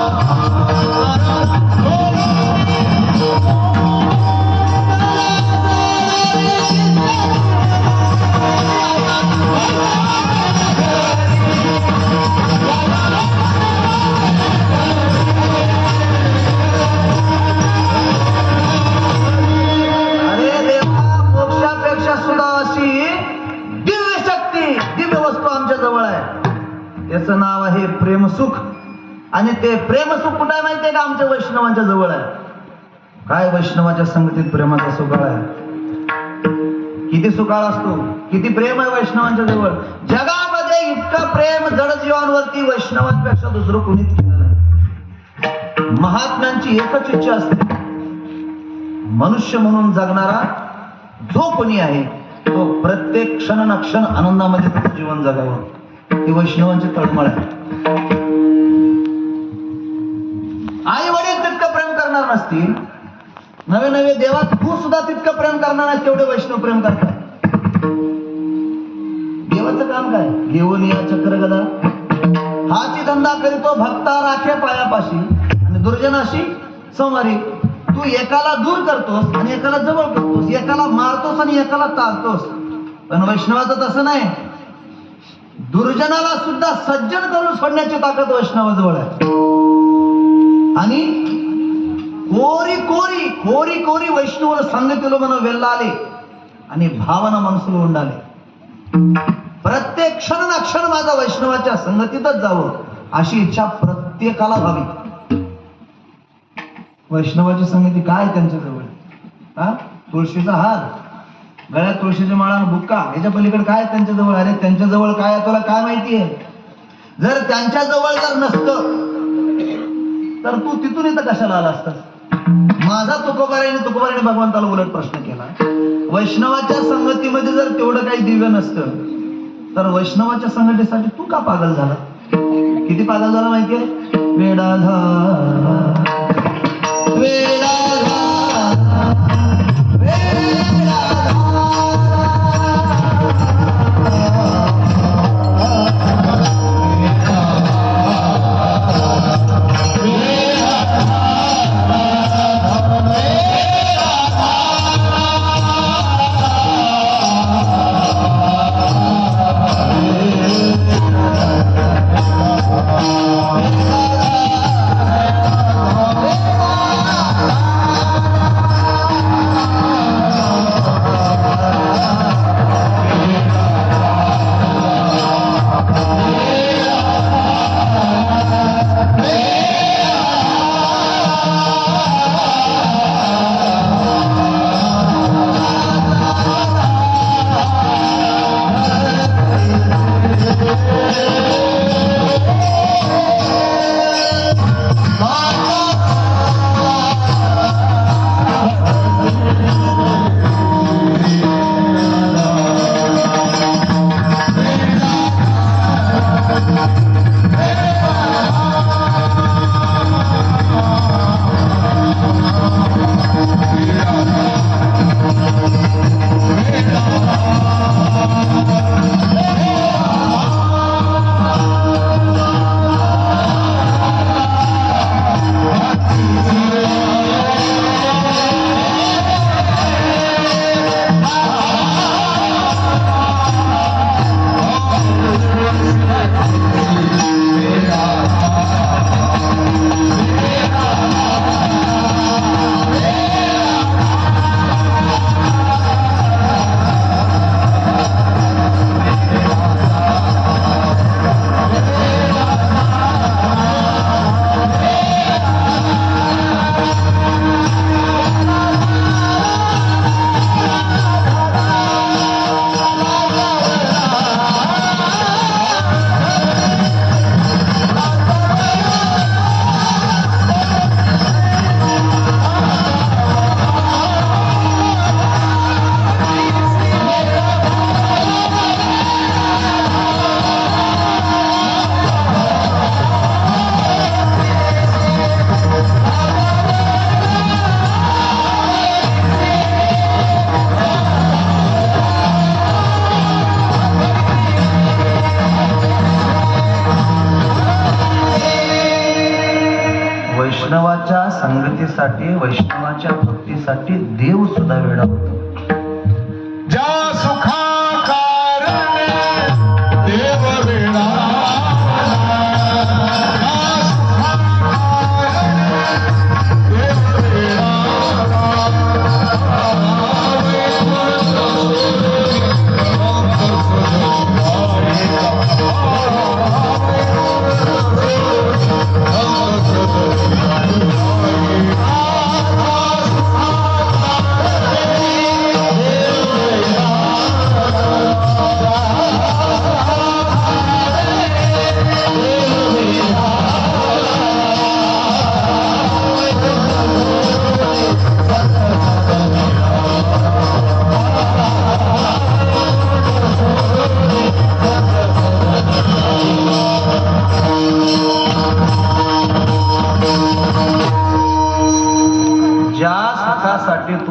아. वैष्णवांच्या जवळ आहे. काय वैष्णवाच्या संगतीत प्रेमाचा सुकाळ आहे? किती सुकाळ असतो? किती प्रेम आहे वैष्णवांच्या जवळ? जगामध्ये इतकं प्रेम जडजीवांवरती वैष्णवांपेक्षा दुसरं कुणीच केलं नाही. महात्म्यांची एकच इच्छा असते. मनुष्य म्हणून जगणारा जो कोणी आहे तो प्रत्येक क्षण नक्षण आनंदामध्ये त्याचं जीवन जगावं. ही वैष्णवांची तळमळ आहे. असतील? नवे नवे देवा तू सुद्धा तितकं प्रेम करणार नाही तेवढे वैष्णव प्रेम करतात. देवाचं काम काय? घेऊन या चक्रगदा. हाची धंदा करीतो भक्ता राखे पायापाशी. आणि दुर्जनाशी संवारी. तू एकाला दूर करतोस आणि एकाला जवळ करतोस. एकाला मारतोस आणि एकाला तारतोस. पण वैष्णवाचं तसं नाही. दुर्जनाला सुद्धा सज्जन करून सोडण्याची ताकद वैष्णवाजवळ आहे. आणि कोरी कोरी कोरी कोरी वैष्णव సంగతిలో మనం वेल्ला आले आणि भावना ఉండాలి. उंडाले प्रत्येक क्षण क्षण माझा वैष्णवाच्या संगतीतच जावं अशी इच्छा प्रत्येकाला व्हावी वैष्णवाची संगती काय त्यांच्या जवळ हा तुळशीचा हार गळ्यात तुळशीची माळा बुक्का याच्या पलीकडे काय त्यांच्या जवळ अरे त्यांच्या जवळ काय तुला काय माहिती आहे जर त्यांच्या जवळ जर नसतं तर तू तिथून इथं कशाला आला असतास माझा तुकोबाराने तुकोबाराने भगवंताला उलट प्रश्न केला. वैष्णवाच्या संगतीमध्ये जर तेवढं काही दिव्य नसतं तर वैष्णवाच्या संगतीसाठी तू का पागल झाला? किती पागल झाला माहितीये? वेडा झाला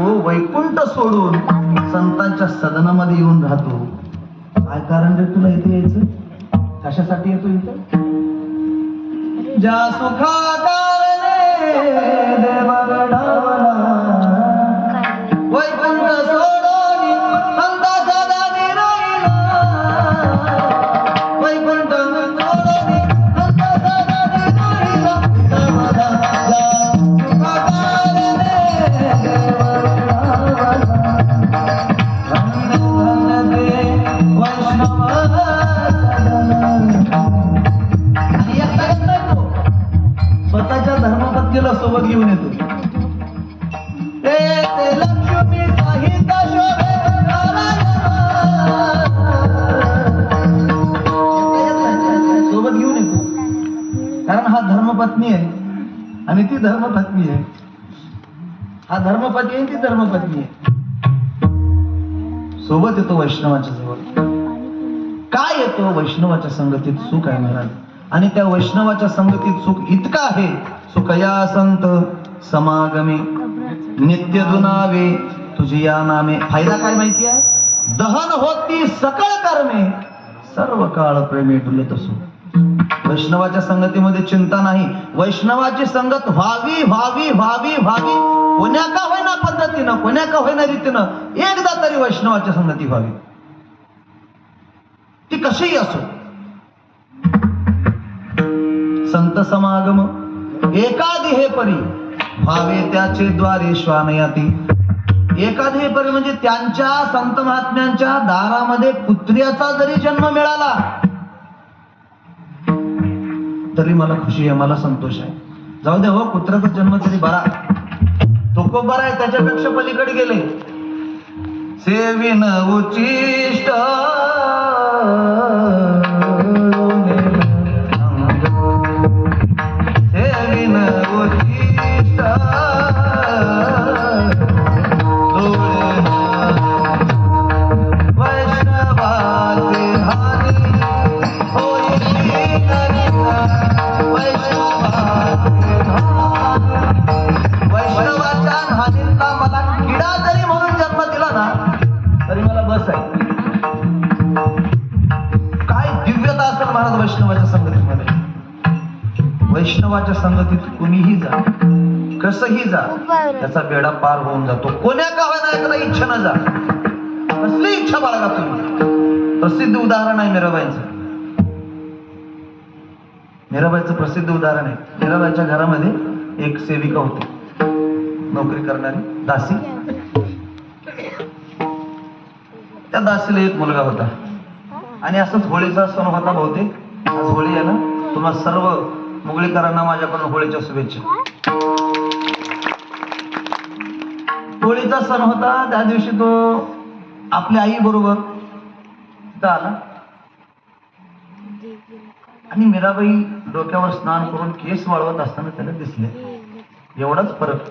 तो वैकुंठ सोडून संतांच्या सदनामध्ये येऊन राहतो. काय कारण रे तुला इथे यायचं? कशासाठी येतो इथं? ज्या सुखा कारणे देव धर्मपत्नी आहे. आणि ती धर्मपत्नी आहे. हा धर्मपती आहे ती धर्मपत्नी आहे. सोबत येतो वैष्णवाच्या जवळ. काय येतो वैष्णवाच्या संगतीत सुख आहे महाराज? आणि त्या वैष्णवाच्या संगतीत सुख इतका आहे सुखया संत समागमे नित्य दुनावे तुझी या नामे. फायदा काय माहिती आहे? दहन होती सकळ कर्मे सर्व काळ प्रेमी डुलत असो. वैष्णवाच्या संगतीमध्ये चिंता नाही. वैष्णवाची संगत व्हावी व्हावी व्हावी व्हावी. कोण्या का होईना पद्धतीनं कोण्या का होईना रीतीनं एकदा तरी वैष्णवाची संगती व्हावी. ती कशीही असो. संत समागम एकादी हे परी व्हावे त्याचे द्वारे श्वानयाती एकादी हे परी म्हणजे त्यांच्या संत महात्म्यांच्या दारामध्ये कुत्र्याचा जरी जन्म मिळाला तरी मला खुशी आहे मला संतोष आहे. जाऊ दे हो कुत्र्याचा जन्म तरी बरा तो खूप बरा आहे त्याच्यापेक्षा पलीकडे गेले. सेविन उचिष्ट. कसंही जा त्याचा बेडा पार होऊन जातो. कोण्या का होईना एकदा इच्छा न जा. कसली इच्छा बाळगा तुम्ही? प्रसिद्ध उदाहरण आहे मीराबाईंचं. मीराबाईचं प्रसिद्ध उदाहरण आहे. मीराबाईच्या घरामध्ये एक सेविका होती. नोकरी करणारी दासी. त्या दासीला एक मुलगा होता. आणि असंच होळीचा सण होता बहुतेक. आज होळी आहे ना? तुम्हा सर्व मुगळीकरांना माझ्याकडून होळीच्या शुभेच्छा. होळीचा सण होता त्या दिवशी तो आपल्या आई बरोबर तिथं आला. आणि मीराबाई डोक्यावर स्नान करून केस वाळवत असताना त्याला दिसले. एवढाच फरक.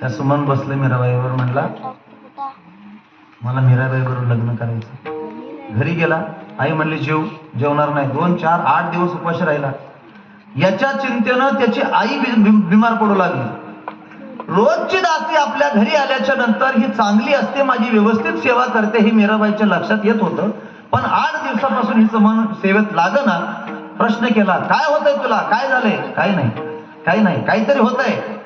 त्या सुमन बसले मीराबाईवर म्हणला मला मीराबाई बरोबर लग्न करायचं. घरी गेला. आई म्हणली जेव जेवणार नाही. दोन चार आठ दिवस उपाशी राहिला. याच्या चिंतेनं त्याची आई बिमार पडू लागली. रोजची दासी आपल्या घरी आल्याच्यानंतर ही चांगली असते माझी व्यवस्थित सेवा करते हे मीराबाईच्या लक्षात येत होतं. पण आठ दिवसापासून हिचं मन सेवेत लागना प्रश्न केला काय होतंय तुला? काय झालंय? काय नाही काही नाही काहीतरी होत आहे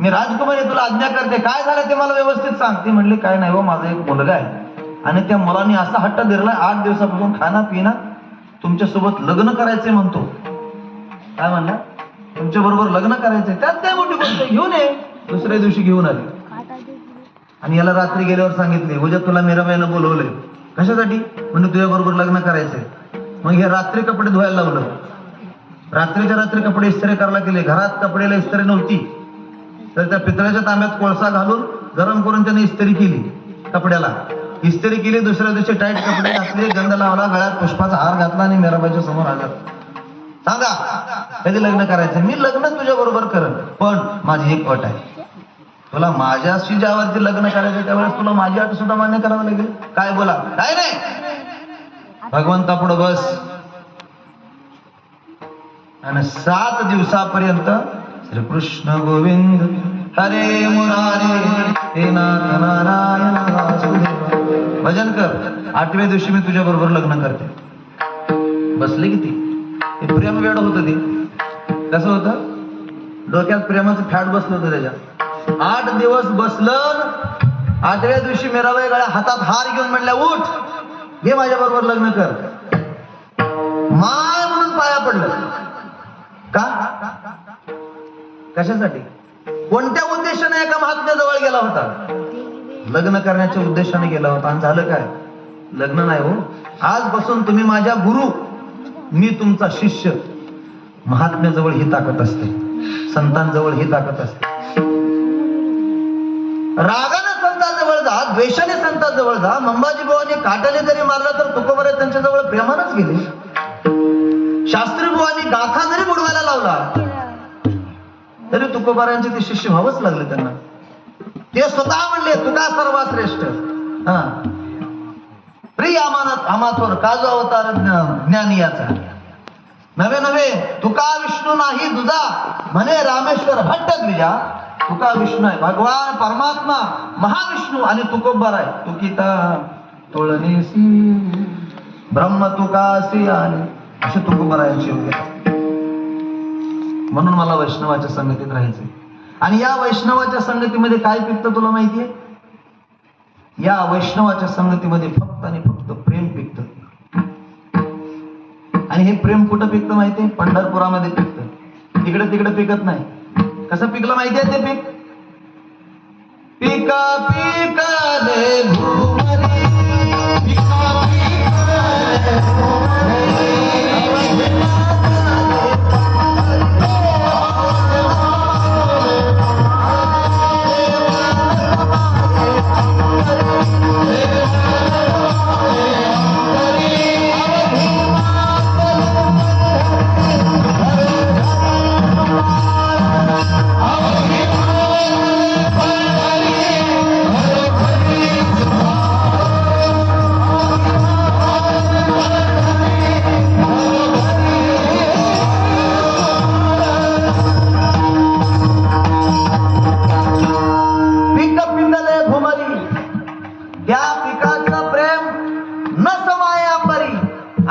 मी राजकुमारी तुला आज्ञा करते. काय झालं ते मला व्यवस्थित सांग. ती काय नाही हो माझा एक मुलगा आहे. आणि त्या मुलाने असा हट्ट धरलाय आठ दिवसापासून खाना पिना तुमच्यासोबत लग्न करायचंय म्हणतो. काय म्हणला? तुमच्या बरोबर लग्न करायचंय. त्यात काय मोठी गोष्ट घेऊन ये. दुसऱ्या दिवशी घेऊन आले. आणि याला रात्री गेल्यावर सांगितले उद्या तुला मीराबाईनं बोलवलंय. कशासाठी? म्हणजे तुझ्या बरोबर लग्न करायचंय. मग हे रात्री कपडे धुवायला लावलं. रात्रीच्या रात्री कपडे इस्त्री करायला गेले. घरात कपडेला इस्त्री नव्हती. तर त्या पितळ्याच्या तांब्यात कोळसा घालून गरम करून त्याने इस्त्री केली कपड्याला. इस्त्री केली दुसऱ्या दिवशी टाईट कपडे घातले गंध लावला गळ्यात पुष्पाचा हार घातला आणि मीराबाईच्या समोर आला. सांगा कधी लग्न करायचं मी लग्न तुझ्या बरोबर करन पण माझी एक अट आहे. तुला माझ्याशी ज्यावरती लग्न करायचं त्यावेळेस तुला माझी अट सुद्धा मान्य करावं लागेल. काय बोला? काय नाही. भगवंता पुढं बस. आणि सात दिवसापर्यंत श्रीकृष्ण गोविंद हरे मुरारे नाथ नारायण भजन कर. आठव्या दिवशी मी तुझ्या बरोबर लग्न करते. बसले किती? ते प्रेम वेळ होत ते. कसं होतं? डोक्यात प्रेमाचं फॅट बसलं होतं त्याच्या. आठ दिवस बसलं आठव्या दिवशी मेराबाई गळ्या हातात हार घेऊन म्हणल्या उठ घे माझ्या बरोबर लग्न कर. माय म्हणून पाया पडलं. का? कशासाठी? कोणत्या उद्देशाने एका महात्म्या जवळ गेला होता? लग्न करण्याच्या उद्देशाने गेला होता. आणि झालं काय? लग्न नाही हो. आजपासून तुम्ही माझ्या गुरु. मी तुमचा शिष्य. महात्म्याजवळ ही ताकद असते. संतांजवळ ही ताकद असते. रागाने संतांजवळ जा द्वेषाने संतांजवळ जा. मंबाजी बुवानी काटाने जरी मारला तर तुकोबरे त्यांच्याजवळ प्रेमानच गेले. शास्त्री बुवानी गाथा जरी बुडवायला लावला तरी तुकोबारांचे ते शिष्य व्हावंच लागले त्यांना. ते स्वतः म्हणले तुका सर्वात श्रेष्ठ हा. प्रिय अमानत अमाथोर काजो अवतार ज्ञानी याचा. नवे नवे तुका विष्णू नाही दुजा म्हणे रामेश्वर भट्ट द्विजा. तुका विष्णू आहे. भगवान परमात्मा महाविष्णू आणि तुकोबर आहे. तुकिता तोळणीसी ब्रह्म तुकासी आणि असे तुकोबरायांचे होते म्हणून मला वैष्णवाच्या संगतीत राहायचे आणि या वैष्णवाच्या संगतीमध्ये काय पिकतं तुला माहितीये? या वैष्णवाच्या संगतीमध्ये फक्त आणि फक्त प्रेम पिकत. आणि हे प्रेम कुठं पिकतं माहितीये? पंढरपुरामध्ये पिकतं. इकडे तिकडे पिकत नाही. कसं पिकलं आहे ते पीक? पिका पिकाले घुमरी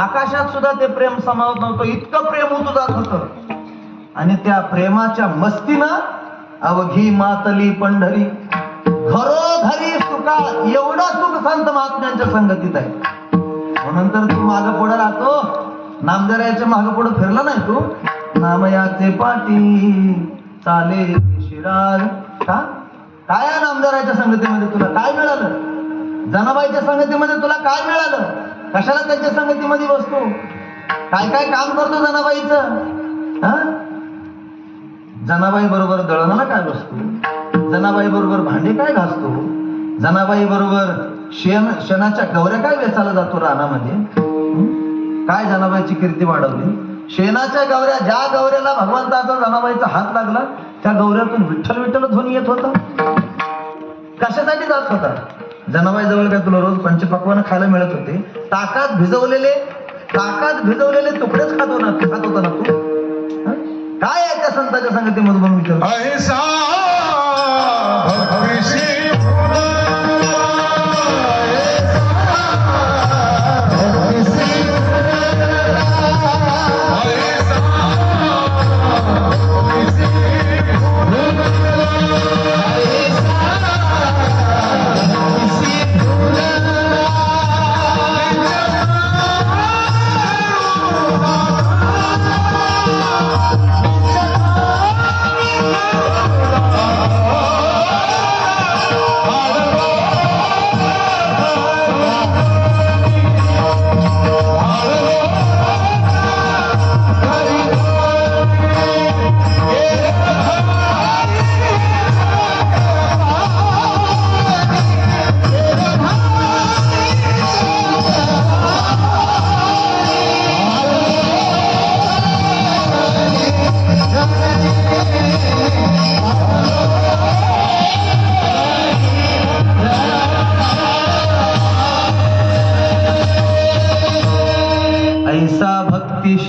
आकाशात सुद्धा ते प्रेम समावत नव्हतं. इतकं प्रेम होत जात होत आणि त्या प्रेमाच्या मस्तीनं अवघी मातली पंढरी. घरोघरी सुखा एवढं सुख संत महात्म्यांच्या संगतीत आहे. म्हणून तर तू माग पुढे राहतो. नामदर्याच्या माग पुढे फिरला नाही तू. नामयाचे पाटी चाले शिरार का? काय नामदाराच्या संगतीमध्ये तुला? काय मिळालं? जनाबाईच्या संगतीमध्ये तुला काय मिळालं? कशाला त्यांच्या संगतीमध्ये बसतो? काय काय काम करतो जनाबाईच? जनाबाई बरोबर दळणाला काय बसतो? जनाबाई बरोबर भांडे काय घासतो? जनाबाई बरोबर शेण शेणाच्या गवऱ्या काय वेचायला जातो रानामध्ये? काय जनाबाईची कीर्ती वाढवली? शेणाच्या गवऱ्या ज्या गवऱ्याला भगवंताचा जनाबाईचा हात लागला त्या गवऱ्यातून विठ्ठल विठ्ठल ध्वनी येत होता. कशासाठी जात होता? जनाबाई जवळ काय तुला रोज पंचपक्वान खायला मिळत होते? ताकात भिजवलेले ताकात भिजवलेले तुकडेच खात ना खात होता ना तू? काय आहे त्या संताच्या संगतीमध्ये म्हणून विचार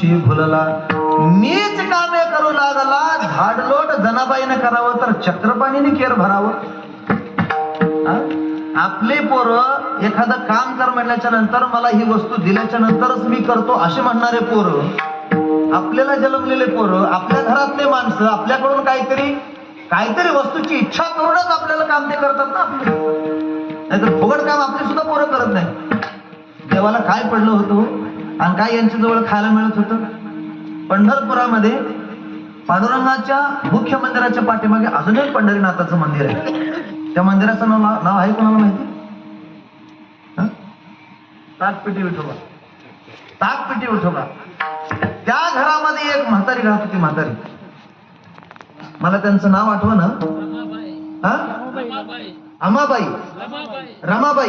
दिवशी भुलला मीच कामे करू लागला झाडलोट जनाबाईने करावं तर चक्रपाणीने केर भरावं. आपले पोरं एखादं काम कर म्हणल्याच्या नंतर मला ही वस्तू दिल्याच्या नंतरच मी करतो असे म्हणणारे पोरं आपल्याला जन्मलेले पोरं आपल्या घरातले माणसं आपल्याकडून काहीतरी काहीतरी वस्तूची इच्छा करूनच आपल्याला काम ते करतात ना नाहीतर फुगड काम आपले सुद्धा पोरं करत नाही. देवाला काय पडलं होतं? आणि काय यांच्या जवळ खायला मिळत होतं? पंढरपुरामध्ये पांडुरंगाच्या मुख्य मंदिराच्या पाठीमागे अजून एक पंढरीनाथाचं मंदिर आहे. त्या मंदिराचं नाव नाव आहे कोणाला माहिती? हं? ताकपिटी विठोबा. ताकपिटी विठोबा. त्या घरामध्ये एक म्हातारी राहत होती म्हातारी. मला त्यांचं नाव आठवं ना हा? अमाबाई. रमाबाई.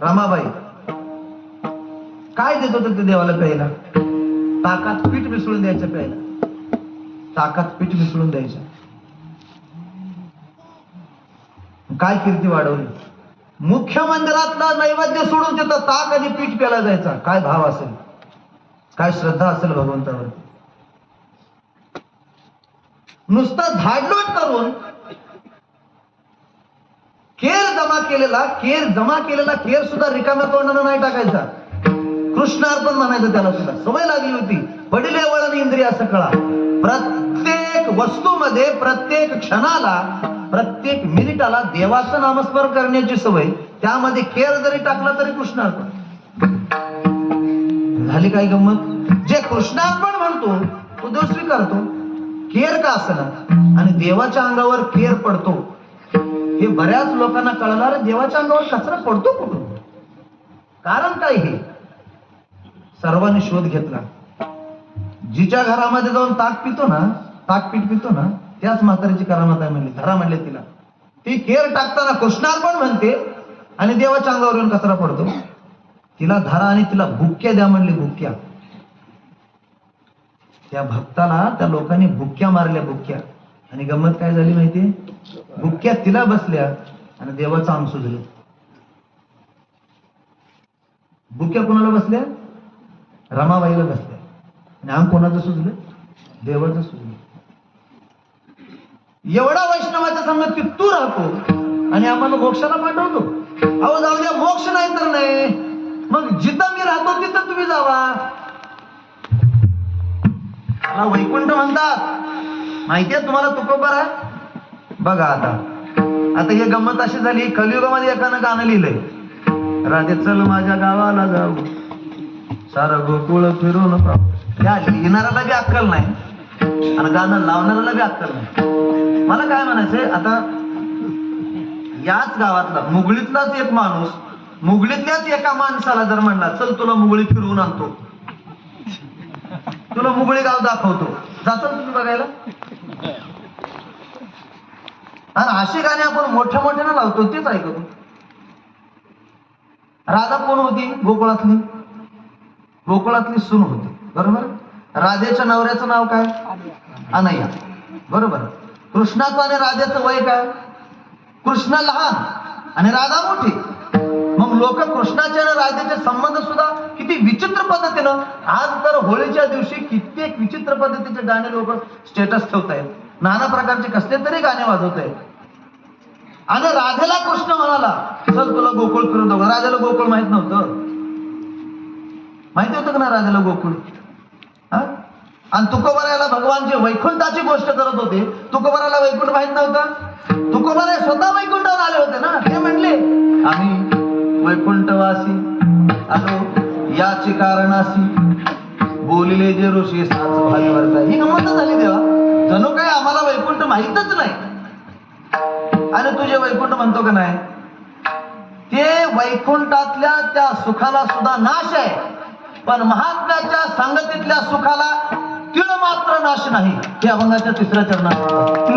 रमाबाई. काय देत होतं ते देवाला प्यायला? ताकात पीठ मिसळून द्यायचं प्यायला. ताकात पीठ मिसळून द्यायचं. काय कीर्ती वाढवली? मुख्य मंदिरातला नैवेद्य सोडून तिथं ताक आणि पीठ प्यायला जायचा. काय भाव असेल? काय श्रद्धा असेल भगवंतावर? नुसतं झाडलोट करून केर जमा केलेला केर जमा केलेला केर सुद्धा रिकाम्या तोंडानं नाही टाकायचा. कृष्णार्पण म्हणायचं त्याला सुद्धा. सवय लागली होती. वडिले वळण इंद्रिय असं कळा प्रत्येक वस्तूमध्ये प्रत्येक क्षणाला प्रत्येक मिनिटाला देवाचं नामस्मरण करण्याची सवय त्यामध्ये केर जरी टाकला तरी कृष्णार्पण. झाली काय गंमत? जे कृष्णार्पण म्हणतो तो देव स्वीकारतो केर का असना? आणि देवाच्या अंगावर केर पडतो. हे बऱ्याच लोकांना कळणार देवाच्या अंगावर कचरा पडतो कुठून? कारण काय हे? सर्वांनी शोध घेतला. जिच्या घरामध्ये जाऊन ताक पितो ना ताक पीठ पितो ना त्याच म्हातारीची करामत आहे म्हणली. धरा म्हणले तिला. ती केर टाकताना कृष्णार्पण म्हणते आणि देवाच्या अंगावर येऊन कचरा पडतो. तिला धरा आणि तिला भुक्या द्या म्हणली भुक्या. त्या भक्ताला त्या लोकांनी भुक्या मारल्या भुक्या. आणि गंमत काय झाली माहितीये? भुक्या तिला बसल्या आणि देवाचं अंग सुजलं. भुक्या कोणाला बसल्या? रमाबाईला बसल्या आणि आम कोणाचं सुचलं देवाचं सुचलं एवढा वैष्णवाच्या संगत की तू राहतो आणि आम्हाला मोक्षाला पाठवतो. अहो जाऊ द्या मोक्ष नाही तर नाही. मग जिथं मी राहतो तिथं तुम्ही जावा. मला वैकुंठ म्हणतात. माहितीये तुम्हाला तुकोबारा बघा आता. आता हे गंमत अशी झाली कलियुगामध्ये एकानं गाणं लिहिलंय. राधे चल माझ्या गावाला जाऊ. सारं गोकुळ फिरून पाहू. या लिहिणाऱ्याला बी अक्कल नाही. आणि गाणं लावणाऱ्याला बी अक्कल नाही. मला काय म्हणायचंय आता याच गावातला मुगळीतलाच एक माणूस मुगळीतल्याच एका माणसाला जर म्हणला चल तुला मुगळी फिरवून आणतो. तुला मुगळी गाव दाखवतो. जातो तुम्ही बघायला. आणि अशी गाणी आपण मोठ्या मोठ्यानं लावतो तेच ऐकतो. राधा कोण होती गोकुळातली? गोकुळातली सून होती. बरोबर? राधेच्या नवऱ्याचं नाव काय? अनय्या बरोबर? कृष्णाचं आणि राधेचं वय काय? कृष्ण लहान आणि राधा मोठी. मग लोक कृष्णाचे आणि राधेचे संबंध सुद्धा किती विचित्र पद्धतीनं आज तर होळीच्या दिवशी कित्येक विचित्र पद्धतीचे गाणे लोक स्टेटस ठेवत आहेत नाना प्रकारचे कसले तरी गाणे वाजवत आहेत आणि राधेला कृष्ण म्हणाला चल तुला गोकुळ फिरून दाखव राधेला गोकुळ माहीत नव्हतं. माहिती होतं का ना राजाला गोकुळ? हा? आणि तुकोबाराला भगवान वैकुंठाची गोष्ट करत होते. तुकोबाराला वैकुंठ माहीत नव्हतं. तुकोबाराय स्वतः वैकुंठावर आले होते ना? ते म्हणले आम्ही वैकुंठवासी आलो याची कारणासी बोलिले जे ऋषी साच भावी वर्ता ही गंमत जणू काय आम्हाला वैकुंठ माहीतच नाही. आणि तुझे वैकुंठ म्हणतो का नाही? ते वैकुंठातल्या त्या सुखाला सुद्धा नाश आहे. पण महात्म्याच्या संगतीतल्या सुखाला तिळ मात्र नाश नाही. हे अभंगाच्या तिसऱ्या चरणात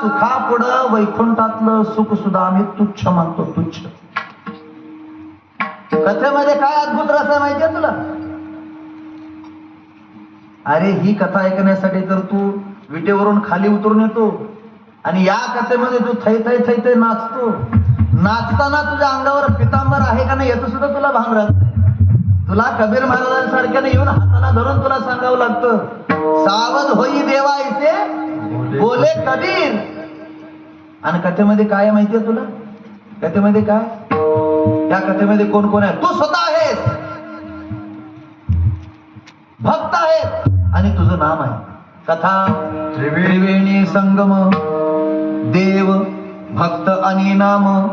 सुखापुढं वैकुंठातलं सुख सुद्धा आम्ही तुच्छ मानतो तुच्छ. कथेमध्ये काय अद्भुत रस आहे माहितीये तुला? अरे ही कथा ऐकण्यासाठी तर तू विटेवरून खाली उतरून येतो आणि या कथेमध्ये तू थै थै थै थै नाचतो. नाचताना तुझ्या अंगावर पितांबर आहे का नाही याचं सुद्धा तुला भान राहत तुला कबीर महाराजांसारख्याने येऊन हाताला धरून तुला सांगावं लागतं सावध होई देवा इथे बोले कबीर आणि कथेमध्ये काय आहे माहितीये तुला? कथेमध्ये काय? त्या कथेमध्ये कोण कोण आहे? तू स्वतः आहेस. भक्त आहे आणि तुझं नाम आहे. कथा त्रिवेणी संगम देव भक्त आणि नाम.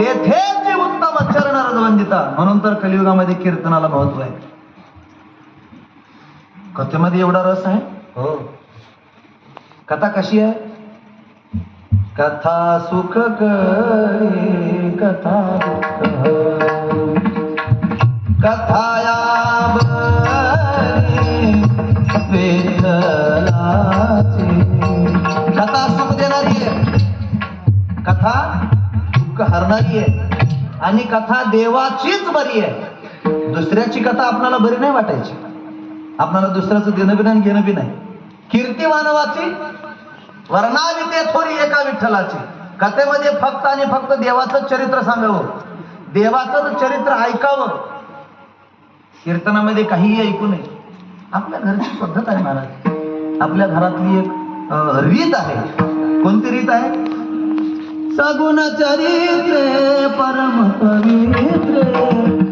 तेथेच उत्तम चरण रजवंदिता म्हणून तर कलियुगामध्ये कीर्तनाला महत्त्व आहे. कथेमध्ये एवढा रस आहे? हो. कथा कशी आहे? कथा सुख करी कथा कथाया कथा सुख देणारी आहे. कथा दुःख हरणारी आहे. आणि कथा देवाचीच बरी आहे. दुसऱ्याची कथा आपल्याला बरी नाही वाटायची. आपल्याला दुसऱ्याचं देणं बी नाही घेणं बी नाही कीर्ती मानवाची वर्णावी ते थोडी एका विठ्ठलाची. कथेमध्ये फक्त आणि फक्त देवाचं चरित्र सांगावं. देवाचं चरित्र ऐकावं. कीर्तनामध्ये काहीही ऐकू नये. आपल्या घरची पद्धत आहे महाराज. आपल्या घरातली एक रीत आहे. कोणती रीत आहे? सगुण चरित्रे परम पवित्रे